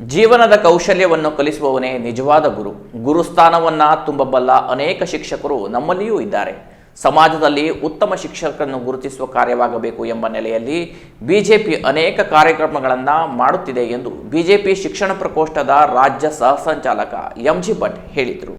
ಜೀವನದ ಕೌಶಲ್ಯವನ್ನು ಕಲಿಸುವವನೇ ನಿಜವಾದ ಗುರು. ಗುರುಸ್ಥಾನವನ್ನು ತುಂಬಬಲ್ಲ ಅನೇಕ ಶಿಕ್ಷಕರು ನಮ್ಮಲ್ಲಿಯೂ ಇದ್ದಾರೆ. ಸಮಾಜದಲ್ಲಿ ಉತ್ತಮ ಶಿಕ್ಷಕರನ್ನು ಗುರುತಿಸುವ ಕಾರ್ಯವಾಗಬೇಕು ಎಂಬ ನೆಲೆಯಲ್ಲಿ ಬಿಜೆಪಿ ಅನೇಕ ಕಾರ್ಯಕ್ರಮಗಳನ್ನು ಮಾಡುತ್ತಿದೆ ಎಂದು ಬಿಜೆಪಿ ಶಿಕ್ಷಣ ಪ್ರಕೋಷ್ಠದ ರಾಜ್ಯ ಸಹ ಸಂಚಾಲಕ ಎಂಜಿ ಭಟ್ ಹೇಳಿದರು.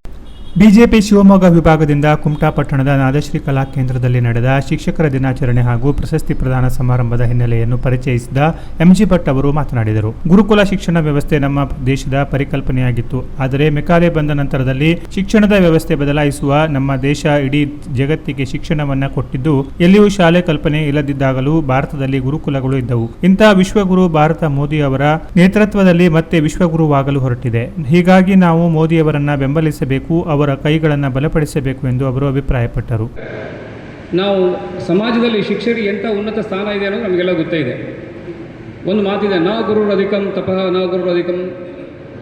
ಬಿಜೆಪಿ ಶಿವಮೊಗ್ಗ ವಿಭಾಗದಿಂದ ಕುಮಟಾ ಪಟ್ಟಣದ ನಾದಶ್ರೀ ಕಲಾ ಕೇಂದ್ರದಲ್ಲಿ ನಡೆದ ಶಿಕ್ಷಕರ ದಿನಾಚರಣೆ ಹಾಗೂ ಪ್ರಶಸ್ತಿ ಪ್ರದಾನ ಸಮಾರಂಭದ ಹಿನ್ನೆಲೆಯನ್ನು ಪರಿಚಯಿಸಿದ ಎಂಜಿ ಭಟ್ ಅವರು ಮಾತನಾಡಿದರು. ಗುರುಕುಲ ಶಿಕ್ಷಣ ವ್ಯವಸ್ಥೆ ನಮ್ಮ ದೇಶದ ಪರಿಕಲ್ಪನೆಯಾಗಿತ್ತು. ಆದರೆ ಮೆಕಾಲೆ ಬಂದ ನಂತರದಲ್ಲಿ ಶಿಕ್ಷಣದ ವ್ಯವಸ್ಥೆ ಬದಲಾಯಿಸುವ ನಮ್ಮ ದೇಶ ಇಡೀ ಜಗತ್ತಿಗೆ ಶಿಕ್ಷಣವನ್ನ ಕೊಟ್ಟಿದ್ದು, ಎಲ್ಲಿಯೂ ಶಾಲೆ ಕಲ್ಪನೆ ಇಲ್ಲದಿದ್ದಾಗಲೂ ಭಾರತದಲ್ಲಿ ಗುರುಕುಲಗಳು ಇದ್ದವು. ಇಂತಹ ವಿಶ್ವಗುರು ಭಾರತ ಮೋದಿ ಅವರ ನೇತೃತ್ವದಲ್ಲಿ ಮತ್ತೆ ವಿಶ್ವಗುರುವಾಗಲು ಹೊರಟಿದೆ. ಹೀಗಾಗಿ ನಾವು ಮೋದಿಯವರನ್ನ ಬೆಂಬಲಿಸಬೇಕು, ಅವರ ಕೈಗಳನ್ನು ಬಲಪಡಿಸಬೇಕು ಎಂದು ಅವರು ಅಭಿಪ್ರಾಯಪಟ್ಟರು. ನಾವು ಸಮಾಜದಲ್ಲಿ ಶಿಕ್ಷಕರಿಗೆ ಎಂಥ ಉನ್ನತ ಸ್ಥಾನ ಇದೆ ಅನ್ನೋದು ನಮಗೆಲ್ಲ ಗೊತ್ತೇ ಇದೆ. ಒಂದು ಮಾತಿದೆ, ನಾ ಗುರುರಧಿಕಂ ತಪಃ, ನಾ ಗುರುರಧಿಕಂ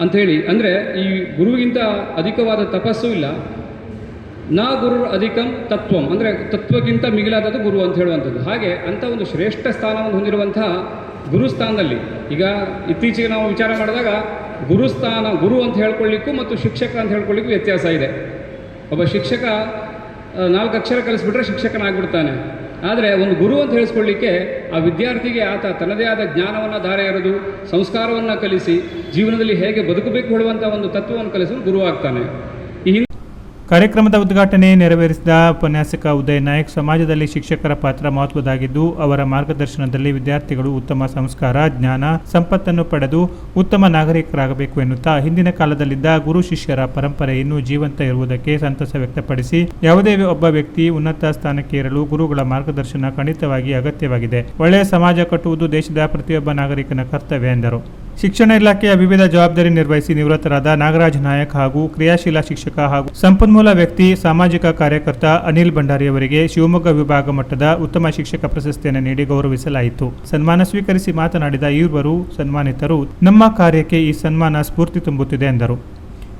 ಅಂಥೇಳಿ ಅಂದರೆ ಈ ಗುರುವಿಗಿಂತ ಅಧಿಕವಾದ ತಪಸ್ಸು ಇಲ್ಲ. ನಾ ಗುರುರ್ ಅಧಿಕಂ ತತ್ವಂ ಅಂದರೆ ತತ್ವಕ್ಕಿಂತ ಮಿಗಿಲಾದದ್ದು ಗುರು ಅಂತ ಹೇಳುವಂಥದ್ದು. ಹಾಗೆ ಅಂಥ ಒಂದು ಶ್ರೇಷ್ಠ ಸ್ಥಾನವನ್ನು ಹೊಂದಿರುವಂತಹ ಗುರುಸ್ಥಾನದಲ್ಲಿ ಈಗ ಇತ್ತೀಚೆಗೆ ನಾವು ವಿಚಾರ ಮಾಡಿದಾಗ ಗುರುಸ್ಥಾನ, ಗುರು ಅಂತ ಹೇಳ್ಕೊಳ್ಳಿಕ್ಕೂ ಮತ್ತು ಶಿಕ್ಷಕ ಅಂತ ಹೇಳ್ಕೊಳ್ಳಿಕ್ಕೂ ವ್ಯತ್ಯಾಸ ಇದೆ. ಒಬ್ಬ ಶಿಕ್ಷಕ ನಾಲ್ಕು ಅಕ್ಷರ ಕಲಿಸ್ಬಿಟ್ರೆ ಶಿಕ್ಷಕನಾಗ್ಬಿಡ್ತಾನೆ. ಆದರೆ ಒಂದು ಗುರು ಅಂತ ಹೇಳಿಸ್ಕೊಳ್ಳಿಕ್ಕೆ ಆ ವಿದ್ಯಾರ್ಥಿಗೆ ಆತ ತನ್ನದೇ ಆದ ಜ್ಞಾನವನ್ನು ಧಾರೆ ಎರೆದು ಸಂಸ್ಕಾರವನ್ನು ಕಲಿಸಿ, ಜೀವನದಲ್ಲಿ ಹೇಗೆ ಬದುಕಬೇಕು ಹೇಳುವಂಥ ಒಂದು ತತ್ವವನ್ನು ಕಲಿಸಲು ಗುರು ಆಗ್ತಾನೆ. ಕಾರ್ಯಕ್ರಮದ ಉದ್ಘಾಟನೆ ನೆರವೇರಿಸಿದ ಉಪನ್ಯಾಸಕ ಉದಯ ನಾಯಕ್, ಸಮಾಜದಲ್ಲಿ ಶಿಕ್ಷಕರ ಪಾತ್ರ ಮಹತ್ವದಾಗಿದ್ದು ಅವರ ಮಾರ್ಗದರ್ಶನದಲ್ಲಿ ವಿದ್ಯಾರ್ಥಿಗಳು ಉತ್ತಮ ಸಂಸ್ಕಾರ, ಜ್ಞಾನ, ಸಂಪತ್ತನ್ನು ಪಡೆದು ಉತ್ತಮ ನಾಗರಿಕರಾಗಬೇಕು ಎನ್ನುತ್ತಾ ಹಿಂದಿನ ಕಾಲದಲ್ಲಿದ್ದ ಗುರು ಶಿಷ್ಯರ ಪರಂಪರೆ ಇನ್ನೂ ಜೀವಂತ ಇರುವುದಕ್ಕೆ ಸಂತಸ ವ್ಯಕ್ತಪಡಿಸಿ, ಯಾವುದೇ ಒಬ್ಬ ವ್ಯಕ್ತಿ ಉನ್ನತ ಸ್ಥಾನಕ್ಕೆ ಏರಲು ಗುರುಗಳ ಮಾರ್ಗದರ್ಶನ ಖಂಡಿತವಾಗಿ ಅಗತ್ಯವಾಗಿದೆ. ಒಳ್ಳೆಯ ಸಮಾಜ ಕಟ್ಟುವುದು ದೇಶದ ಪ್ರತಿಯೊಬ್ಬ ನಾಗರಿಕನ ಕರ್ತವ್ಯ ಎಂದರು. ಶಿಕ್ಷಣ ಇಲಾಖೆಯ ವಿವಿಧ ಜವಾಬ್ದಾರಿ ನಿರ್ವಹಿಸಿ ನಿವೃತ್ತರಾದ ನಾಗರಾಜ್ ನಾಯಕ್ ಹಾಗೂ ಕ್ರಿಯಾಶೀಲ ಶಿಕ್ಷಕ ಹಾಗೂ ಸಂಪನ್ಮೂಲ ವ್ಯಕ್ತಿ, ಸಾಮಾಜಿಕ ಕಾರ್ಯಕರ್ತ ಅನಿಲ್ ಭಂಡಾರಿ ಅವರಿಗೆ ಶಿವಮೊಗ್ಗ ವಿಭಾಗ ಮಟ್ಟದ ಉತ್ತಮ ಶಿಕ್ಷಕ ಪ್ರಶಸ್ತಿಯನ್ನು ನೀಡಿ ಗೌರವಿಸಲಾಯಿತು. ಸನ್ಮಾನ ಸ್ವೀಕರಿಸಿ ಮಾತನಾಡಿದ ಇವರು ಸನ್ಮಾನಿತರು, ನಮ್ಮ ಕಾರ್ಯಕ್ಕೆ ಈ ಸನ್ಮಾನ ಸ್ಫೂರ್ತಿ ತುಂಬುತ್ತಿದೆ ಎಂದರು.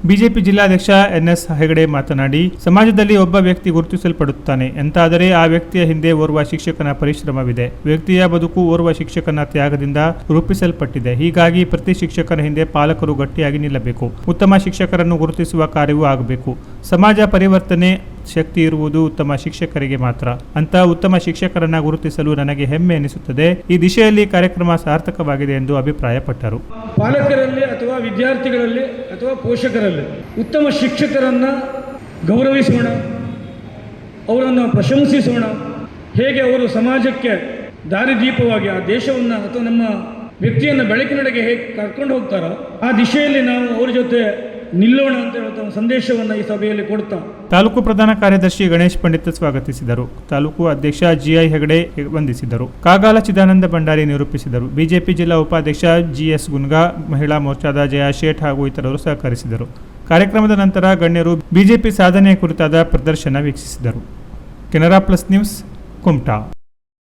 ಬಿಜೆಪಿ ಜಿಲ್ಲಾಧ್ಯಕ್ಷ ಎನ್ಎಸ್ ಹೆಗಡೆ ಮಾತನಾಡಿ, ಸಮಾಜದಲ್ಲಿ ಒಬ್ಬ ವ್ಯಕ್ತಿ ಗುರುತಿಸಲ್ಪಡುತ್ತಾನೆ. ಎಂತಾದರೆ ಆ ವ್ಯಕ್ತಿಯ ಹಿಂದೆ ಓರ್ವ ಶಿಕ್ಷಕನ ಪರಿಶ್ರಮವಿದೆ. ವ್ಯಕ್ತಿಯ ಬದುಕು ಓರ್ವ ಶಿಕ್ಷಕನ ತ್ಯಾಗದಿಂದ ರೂಪಿಸಲ್ಪಟ್ಟಿದೆ. ಹೀಗಾಗಿ ಪ್ರತಿ ಶಿಕ್ಷಕನ ಹಿಂದೆ ಪಾಲಕರು ಗಟ್ಟಿಯಾಗಿ ನಿಲ್ಲಬೇಕು. ಉತ್ತಮ ಶಿಕ್ಷಕರನ್ನು ಗುರುತಿಸುವ ಕಾರ್ಯವೂ ಆಗಬೇಕು. ಸಮಾಜ ಪರಿವರ್ತನೆ ಶಕ್ತಿ ಇರುವುದು ಉತ್ತಮ ಶಿಕ್ಷಕರಿಗೆ ಮಾತ್ರ. ಅಂತ ಉತ್ತಮ ಶಿಕ್ಷಕರನ್ನ ಗುರುತಿಸಲು ನನಗೆ ಹೆಮ್ಮೆ ಎನಿಸುತ್ತದೆ ಈ ದಿಶೆಯಲ್ಲಿ ಕಾರ್ಯಕ್ರಮ ಸಾರ್ಥಕವಾಗಿದೆ ಎಂದು ಅಭಿಪ್ರಾಯಪಟ್ಟರು. ಪಾಲಕರಲ್ಲಿ ವಿದ್ಯಾರ್ಥಿಗಳಲ್ಲಿ ಅಥವಾ ಪೋಷಕರಲ್ಲಿ ಉತ್ತಮ ಶಿಕ್ಷಕರನ್ನು ಗೌರವಿಸೋಣ, ಅವರನ್ನು ಪ್ರಶಂಸಿಸೋಣ. ಹೇಗೆ ಅವರು ಸಮಾಜಕ್ಕೆ ದಾರಿದೀಪವಾಗಿ ಆ ದೇಶವನ್ನು ಅಥವಾ ನಮ್ಮ ವ್ಯಕ್ತಿಯನ್ನು ಬೆಳಕಿನಡೆಗೆ ಹೇಗೆ ಕರ್ಕೊಂಡು ಹೋಗ್ತಾರೋ ಆ ದಿಶೆಯಲ್ಲಿ ನಾವು ಅವ್ರ ಜೊತೆ ನಿಲ್ಲೋಣ ಅಂತ ಹೇಳ್ತಾ ಸಂದೇಶವನ್ನು ಈ ಸಭೆಯಲ್ಲಿ ಕೊಡ್ತಾ ತಾಲೂಕು ಪ್ರಧಾನ ಕಾರ್ಯದರ್ಶಿ ಗಣೇಶ್ ಪಂಡಿತ್ ಸ್ವಾಗತಿಸಿದರು. ತಾಲೂಕು ಅಧ್ಯಕ್ಷ ಜಿಐ ಹೆಗಡೆ ವಂದಿಸಿದರು. ಕಾಗಾಲ ಚಿದಾನಂದ ಭಂಡಾರಿ ನಿರೂಪಿಸಿದರು. ಬಿಜೆಪಿ ಜಿಲ್ಲಾ ಉಪಾಧ್ಯಕ್ಷ ಜಿಎಸ್ ಗುನ್ಗಾ, ಮಹಿಳಾ ಮೋರ್ಚಾದ ಜಯಾ ಶೇಠ್ ಹಾಗೂ ಇತರರು ಸಹಕರಿಸಿದರು. ಕಾರ್ಯಕ್ರಮದ ನಂತರ ಗಣ್ಯರು ಬಿಜೆಪಿ ಸಾಧನೆ ಕುರಿತಾದ ಪ್ರದರ್ಶನ ವೀಕ್ಷಿಸಿದರು. Canara plus news, Kumta.